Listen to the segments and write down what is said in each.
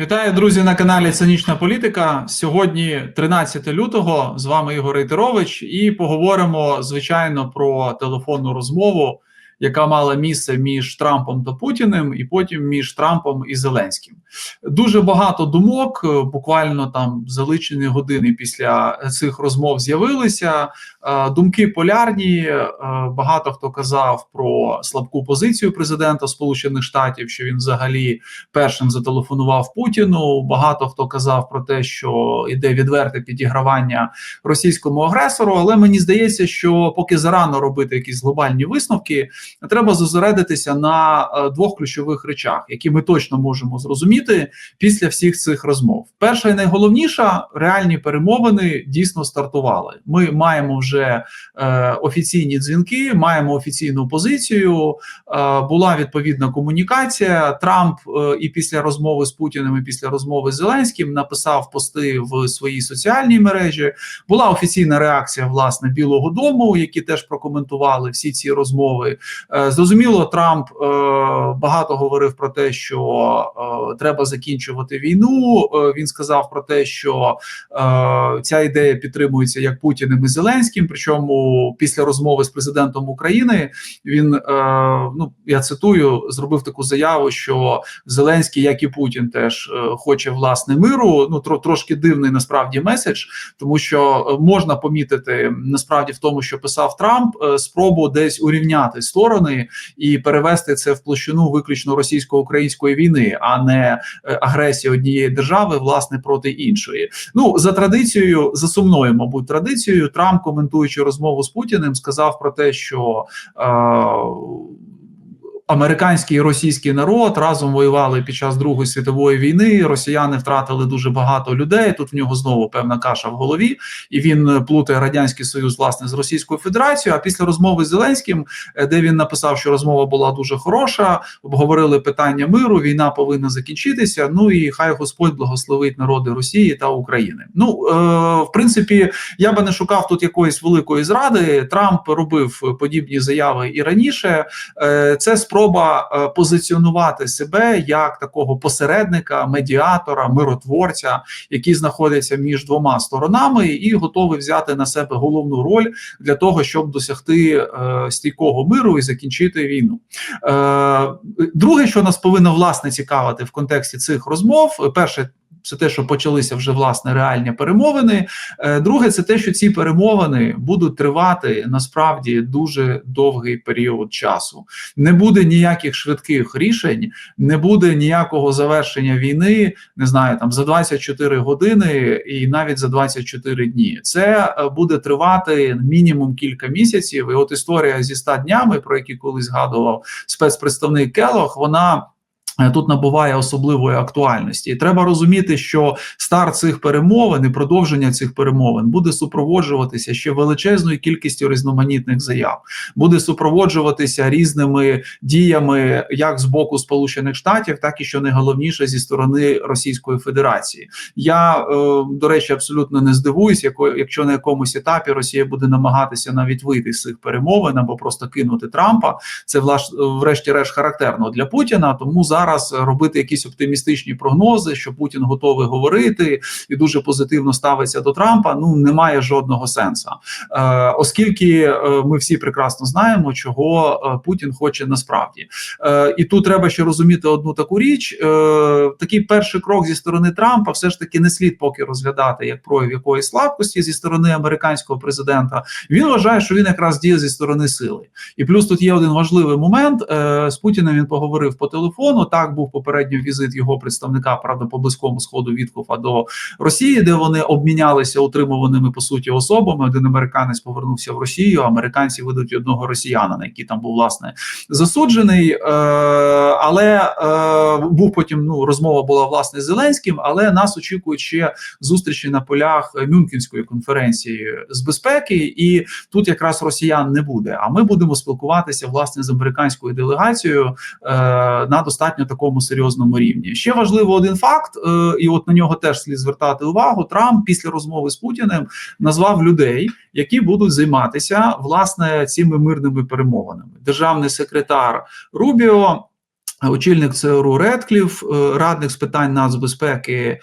Вітаю, друзі, на каналі Цинічна Політика. Сьогодні 13 лютого. З вами Ігор Рейтерович, і поговоримо звичайно про телефонну розмову, яка мала місце між Трампом та Путіним, і потім між Трампом і Зеленським. Дуже багато думок, е, буквально там за лічені години після цих розмов з'явилися. Е, Думки полярні. Е, Багато хто казав про слабку позицію президента Сполучених Штатів, що він взагалі першим зателефонував Путіну. Багато хто казав про те, що йде відверте підігравання російському агресору. Але мені здається, що поки зарано робити якісь глобальні висновки, треба зосередитися на е, двох ключових речах, які ми точно можемо зрозуміти після всіх цих розмов. Перша і найголовніша реальні перемовини дійсно стартували. Ми маємо вже е, офіційні дзвінки, маємо офіційну позицію. Е, була відповідна комунікація. Трамп е, і після розмови з Путіним, і після розмови з Зеленським написав пости в своїй соціальній мережі. Була офіційна реакція власне Білого Дому, які теж прокоментували всі ці розмови. Е, Зрозуміло, Трамп е, багато говорив про те, що е, треба закінчувати війну. Він сказав про те, що ця ідея підтримується як Путіним і Зеленським. Причому після розмови з президентом України він ну я цитую, зробив таку заяву, що Зеленський, як і Путін, теж хоче власне миру. Ну тро, трошки дивний насправді меседж, тому що можна помітити насправді в тому, що писав Трамп, спробу десь урівняти сторони і перевести це в площину виключно російсько-української війни, а не агресія агресії однієї держави власне проти іншої. Ну за традицією, за сумною, мабуть, традицією, Трамп, коментуючи розмову з Путіним, сказав про те, що. Е, Американський і російський народ разом воювали під час Другої світової війни. Росіяни втратили дуже багато людей. Тут в нього знову певна каша в голові, і він плутає радянський союз власне з Російською Федерацією. А після розмови з Зеленським, е, де він написав, що розмова була дуже хороша, обговорили питання миру. Війна повинна закінчитися. Ну і хай Господь благословить народи Росії та України. Ну е, в принципі, я би не шукав тут якоїсь великої зради. Трамп робив подібні заяви і раніше. Е, це спроба спроба позиціонувати себе як такого посередника, медіатора, миротворця, який знаходиться між двома сторонами, і готовий взяти на себе головну роль для того, щоб досягти е, стійкого миру і закінчити війну. Е, Друге, що нас повинно власне цікавити в контексті цих розмов, перше це те, що почалися вже власне реальні перемовини. Е, друге, це те, що ці перемовини будуть тривати насправді дуже довгий період часу. Не буде ніяких швидких рішень, не буде ніякого завершення війни. Не знаю, там за 24 години і навіть за 24 дні. Це е, буде тривати мінімум кілька місяців. І от історія зі 100 днями, про які колись згадував спецпредставник Келох, вона. Е, тут набуває особливої актуальності, і треба розуміти, що старт цих перемовин і продовження цих перемовин буде супроводжуватися ще величезною кількістю різноманітних заяв, буде супроводжуватися різними діями, як з боку Сполучених Штатів, так і що найголовніше зі сторони Російської Федерації. Я е, до речі абсолютно не здивуюсь, якщо на якомусь етапі Росія буде намагатися навіть вийти з цих перемовин або просто кинути Трампа. Це врешті-решт характерно для Путіна. Тому зараз зараз робити якісь оптимістичні прогнози, що Путін готовий говорити і дуже позитивно ставиться до Трампа. Ну немає жодного сенсу, е, оскільки е, ми всі прекрасно знаємо, чого е, Путін хоче насправді. Е, і тут треба ще розуміти одну таку річ: е, такий перший крок зі сторони Трампа, все ж таки не слід поки розглядати як прояв якоїсь слабкості зі сторони американського президента. Він вважає, що він якраз діє зі сторони сили. І плюс тут є один важливий момент. Е, з Путіним він поговорив по телефону. Так був попередній візит його представника правда по близькому сходу Віткофа до Росії, де вони обмінялися утримуваними по суті особами. Один американець повернувся в Росію. Американці видають одного росіянина, який там був власне засуджений. Е, але е, був потім ну розмова була власне з Зеленським. Але нас очікують ще зустрічі на полях Мюнхенської конференції з безпеки, і тут якраз росіян не буде. А ми будемо спілкуватися власне з американською делегацією е, на достатньо такому серйозному рівні. Ще важливо один факт, е, і от на нього теж слід звертати увагу. Трамп після розмови з Путіним назвав людей, які будуть займатися власне цими мирними перемовинами. Державний секретар Рубіо. Очільник ЦРУ Редкліф, е, радник з питань нацбезпеки е,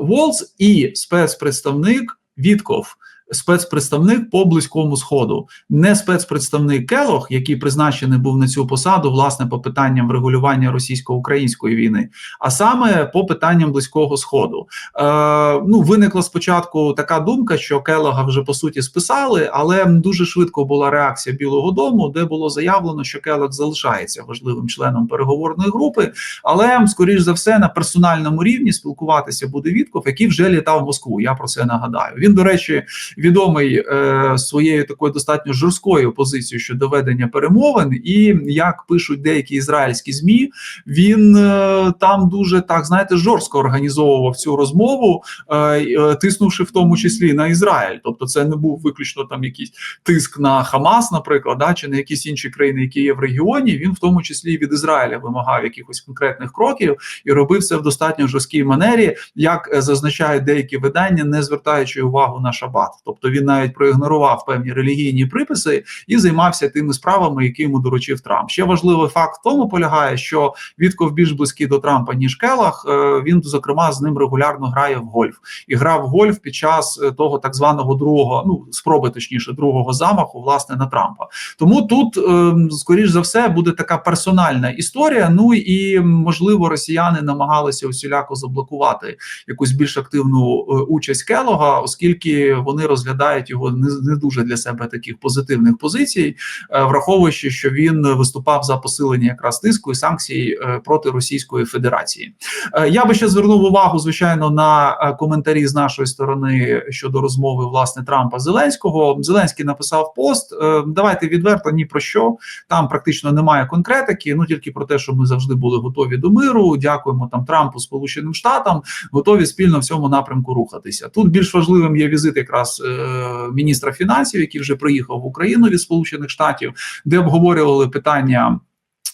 Волц і спецпредставник Вітков, спецпредставник по близькому сходу, не спецпредставник Келох, який призначений був на цю посаду, власне, по питанням врегулювання російсько-української війни, а саме по питанням близького сходу. Е, Ну виникла спочатку така думка, що Келога вже по суті списали, але дуже швидко була реакція Білого Дому, де було заявлено, що Келог залишається важливим членом переговорної групи, але скоріш за все на персональному рівні спілкуватися буде Вітков, який вже літав в Москву. Я про це нагадаю. Він, до речі, відомий е, своєю такою достатньо жорсткою позицією щодо ведення перемовин, і як пишуть деякі ізраїльські змі, він е, там дуже так знаєте жорстко організовував цю розмову, е, е, тиснувши в тому числі на Ізраїль. Тобто, це не був виключно там якийсь тиск на Хамас, наприклад, да, чи на якісь інші країни, які є в регіоні. Він в тому числі від Ізраїля вимагав якихось конкретних кроків і робив це в достатньо жорсткій манері, як е, зазначають деякі видання, не звертаючи увагу на шабат. Тобто він навіть проігнорував певні релігійні приписи і займався тими справами, які йому доручив Трамп. Ще важливий факт в тому полягає, що Вітков більш близький до Трампа ніж Келах. Е, Він зокрема з ним регулярно грає в гольф і грав в гольф під час е, того так званого другого, ну спроби точніше, другого замаху, власне, на Трампа. Тому тут, е, скоріш за все, буде така персональна історія. Ну і можливо, росіяни намагалися усіляко заблокувати якусь більш активну е, участь Келога, оскільки вони розглядають його не, не дуже для себе таких позитивних позицій, е, враховуючи, що він виступав за посилення якраз тиску і санкцій е, проти Російської Федерації. Е, Я би ще звернув увагу, звичайно, на коментарі з нашої сторони щодо розмови власне Трампа Зеленського. Зеленський написав пост. Давайте відверто ні про що. Там практично немає конкретики. Ну тільки про те, що ми завжди були готові до миру. Дякуємо там Трампу, Сполученим Штатам, готові спільно в цьому напрямку рухатися. Тут більш важливим є візит якраз міністра фінансів, який вже приїхав в Україну від Сполучених Штатів, де обговорювали питання.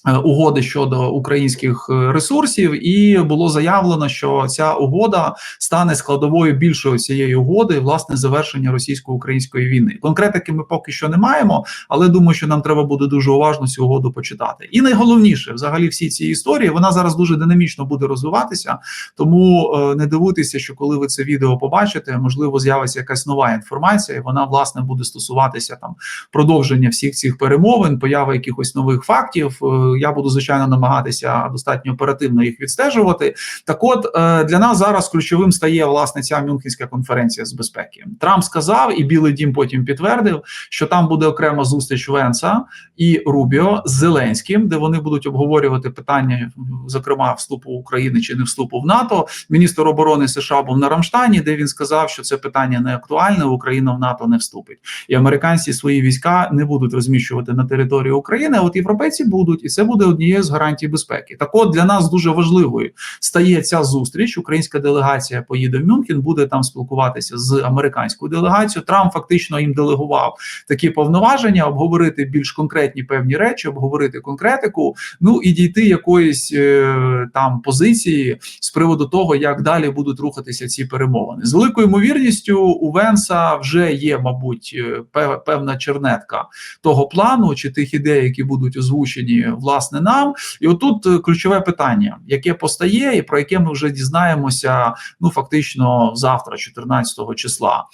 Е, Угоди щодо українських е, ресурсів, і було заявлено, що ця угода стане складовою більшої цієї угоди, власне, завершення російсько-української війни. Конкретики ми поки що не маємо, але думаю, що нам треба буде дуже уважно цю угоду почитати. І найголовніше, взагалі, всі ці історії вона зараз дуже динамічно буде розвиватися. Тому е, не дивуйтеся, що коли ви це відео побачите, можливо, з'явиться якась нова інформація, і вона власне буде стосуватися там продовження всіх цих перемовин, появи якихось нових фактів. Я буду звичайно намагатися достатньо оперативно їх відстежувати. Так, от е, для нас зараз ключовим стає власне ця Мюнхенська конференція з безпеки. Трамп сказав, і Білий Дім потім підтвердив, що там буде окрема зустріч Венса і Рубіо з Зеленським, де вони будуть обговорювати питання, зокрема вступу України чи не вступу в НАТО. Міністр оборони США був на Рамштані, де він сказав, що це питання не актуальне. Україна в НАТО не вступить, і американці свої війська не будуть розміщувати на території України. а От європейці будуть, і це буде однією з гарантій безпеки. Так, от для нас дуже важливою стає ця зустріч. Українська делегація поїде в Мюнхен, буде там спілкуватися з американською делегацією. Трамп фактично їм делегував такі повноваження, обговорити більш конкретні певні речі, обговорити конкретику. Ну і дійти якоїсь е, там позиції з приводу того, як далі будуть рухатися ці перемовини. З великою ймовірністю у Венса вже є, мабуть, е, пев- певна чернетка того плану чи тих ідей, які будуть озвучені власне нам. І отут е, ключове питання, яке постає, і про яке ми вже дізнаємося, ну фактично завтра, 14 числа.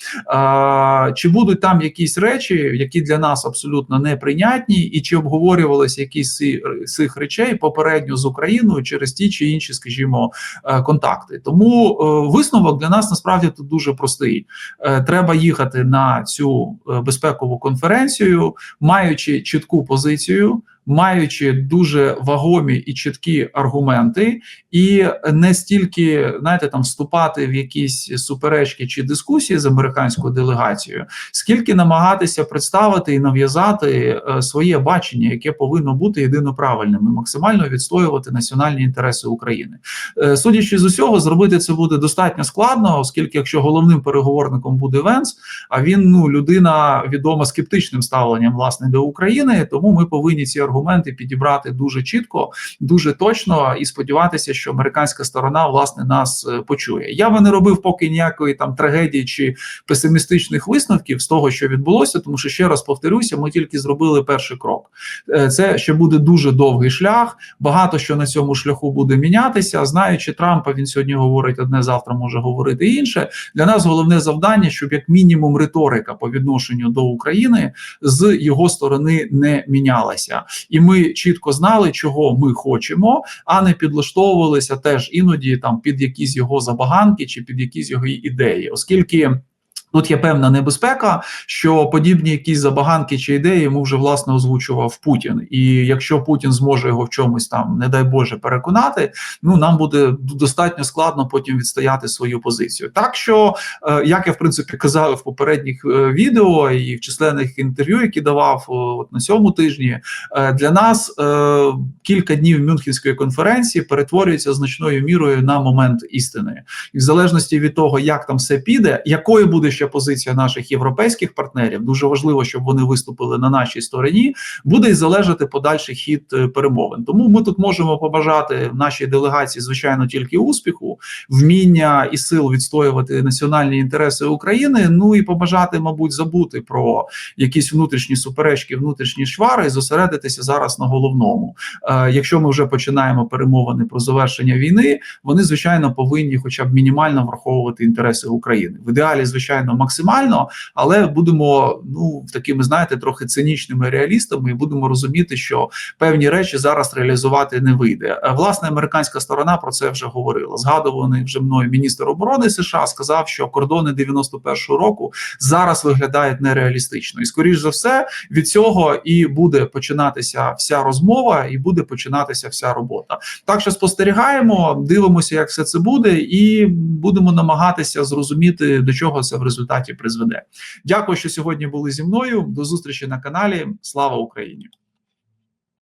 Е, чи будуть там якісь речі, які для нас абсолютно неприйнятні, і чи обговорювалися якісь з з цих речей попередньо з Україною через ті чи інші, скажімо, е, контакти? Тому е, висновок для нас насправді тут дуже простий. Е, Треба їхати на цю е, безпекову конференцію, маючи чітку позицію. Маючи дуже вагомі і чіткі аргументи, і не стільки знаєте, там вступати в якісь суперечки чи дискусії з американською делегацією, скільки намагатися представити і нав'язати е, своє бачення, яке повинно бути єдино правильним, і максимально відстоювати національні інтереси України. Е, Судячи з усього, зробити це буде достатньо складно, оскільки якщо головним переговорником буде Венс, а він ну людина відома скептичним ставленням власне до України, тому ми повинні ці аргументи аргументи підібрати дуже чітко, дуже точно і сподіватися, що американська сторона власне нас е, почує. Я би не робив поки ніякої там трагедії чи песимістичних висновків з того, що відбулося, тому що ще раз повторюся, ми тільки зробили перший крок. Е, Це ще буде дуже довгий шлях. Багато що на цьому шляху буде мінятися. Знаючи Трампа, він сьогодні говорить одне, завтра може говорити інше. Для нас головне завдання, щоб як мінімум риторика по відношенню до України з його сторони не мінялася, і ми чітко знали, чого ми хочемо, а не підлаштовувалися теж іноді там під якісь його забаганки чи під якісь його ідеї, оскільки. Тут є певна небезпека, що подібні якісь забаганки чи ідеї йому вже власне озвучував Путін. І якщо Путін зможе його в чомусь там, не дай Боже, переконати, ну нам буде достатньо складно потім відстояти свою позицію. Так що, е, як я в принципі казав в попередніх е, відео і в численних інтерв'ю, які давав от на цьому тижні, е, для нас кілька днів Мюнхенської конференції перетворюється значною мірою на момент істини, і в залежності від того, як там все піде, якою буде ще позиція наших європейських партнерів, дуже важливо, щоб вони виступили на нашій стороні, буде і залежати подальший хід е, перемовин. Тому ми тут можемо побажати нашій делегації, звичайно, тільки успіху, вміння і сил відстоювати національні інтереси України. Ну і побажати, мабуть, забути про якісь внутрішні суперечки, внутрішні швари, і зосередитися зараз на головному. Е, якщо ми вже починаємо перемовини про завершення війни, вони звичайно повинні, хоча б мінімально враховувати інтереси України. В ідеалі, звичайно, максимально, але будемо ну такими, знаєте, трохи цинічними реалістами, і будемо розуміти, що певні речі зараз реалізувати не вийде. Е, Власне, американська сторона про це вже говорила. Згадуваний вже мною міністр оборони США сказав, що кордони 91-го року зараз виглядають нереалістично, і скоріш за все від цього і буде починатися вся розмова, і буде починатися вся робота. Так що спостерігаємо, дивимося, як все це буде, і будемо намагатися зрозуміти, до чого це в результаті призведе. Дякую, що сьогодні були зі мною. До зустрічі на каналі. Слава Україні!